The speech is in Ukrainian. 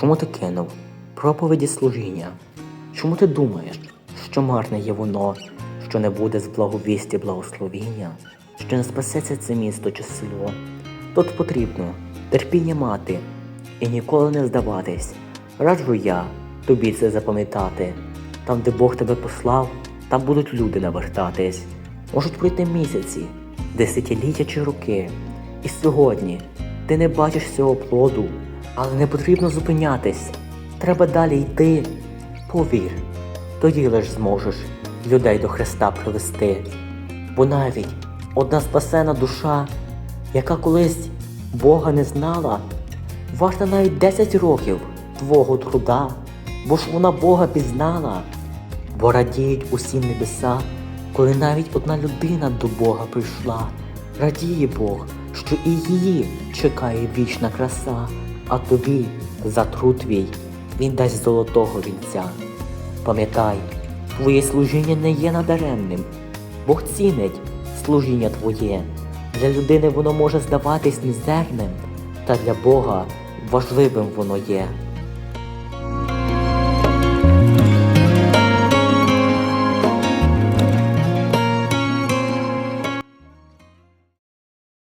Чому ти кинув проповіді служіння? Чому ти думаєш, що марне є воно, що не буде з благовісті благословіння, що не спасеться це місто чи село? Тут потрібно терпіння мати і ніколи не здаватись. Раджу я тобі це запам'ятати. Там, де Бог тебе послав, там будуть люди навертатись. Можуть пройти місяці, десятиліття чи роки. І сьогодні ти не бачиш цього плоду, але не потрібно зупинятись. Треба далі йти. Повір, тоді лиш зможеш людей до Христа привести. Бо навіть одна спасена душа, яка колись Бога не знала, варта навіть 10 років твого труда, бо ж вона Бога пізнала, бо радіють усі небеса, коли навіть одна людина до Бога прийшла. Радіє Бог, що і її чекає вічна краса, а тобі за труд твій він дасть золотого вінця. Пам'ятай, твоє служіння не є надаремним. Бог цінить служіння твоє. Для людини воно може здаватись мізерним, та для Бога важливим воно є.